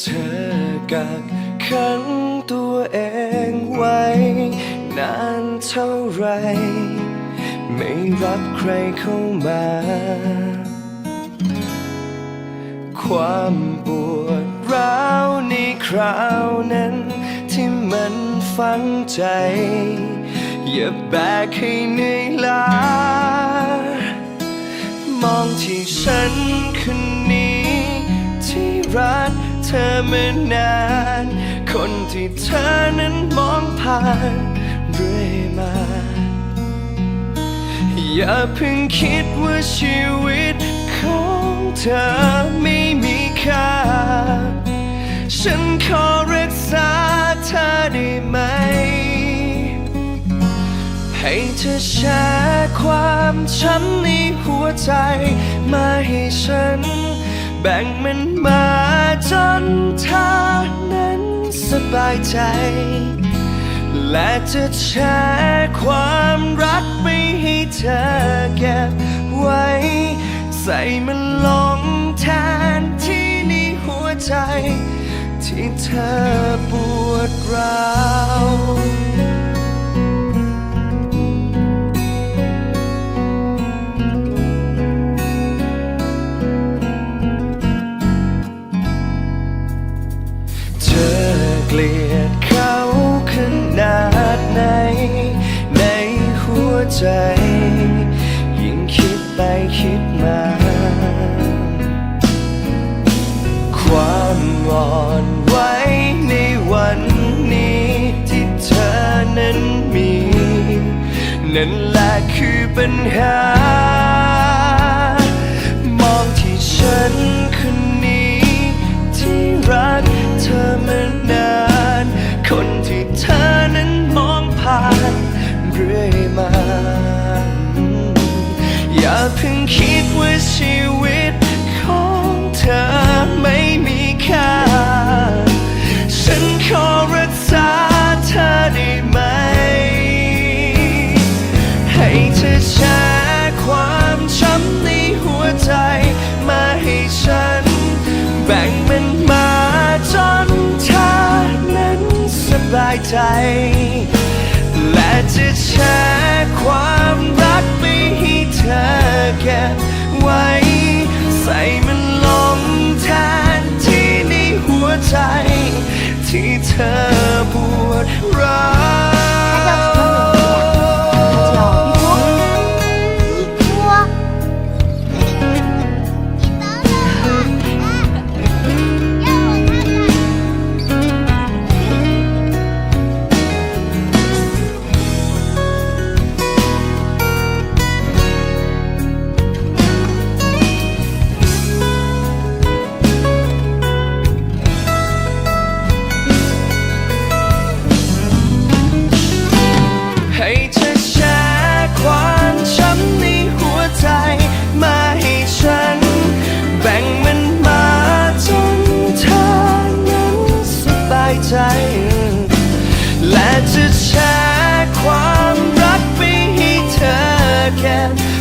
เธอกักขังตัวเองไว้ นานเท่าไร ไม่รับใครเข้ามา ความปวดร้าวในคราวนั้น ที่มันฝังใจ อย่าแบกให้เหนื่อยล้ามองที่ฉันคนนี้ที่รัก อมานาน คนที่เธอนั้นมองผ่านเรื่อยมา อย่าเพิ่งคิดว่าชีวิตของเธอไม่มีค่า ฉันขอรักษาเธอได้ไหม ให้เธอแชร์ความช้ำในหัวใจ มาให้ฉัน แบ่งมันมา จนเธอนั้นสบายใจ และจะแชร์ความรักไปให้เธอเก็บไว้ ใส่มันลงแทนที่ในหัวใจ ที่เธอปวดร้าว ใจยิ่งคิดไปคิดมา ความอ่อนไหวในวันนี้ที่เธอนั้นมี นั่นแหละคือปัญหา เธอแชร์ความช้ำในหัวใจ มาให้ฉัน แบ่งมันมาจนเธอนั้นสบายใจ และจะแชร์ความรักไปให้เธอเก็บไว้ ใส่มันลงแทนที่ในหัวใจ ที่เธอปวดร้าว can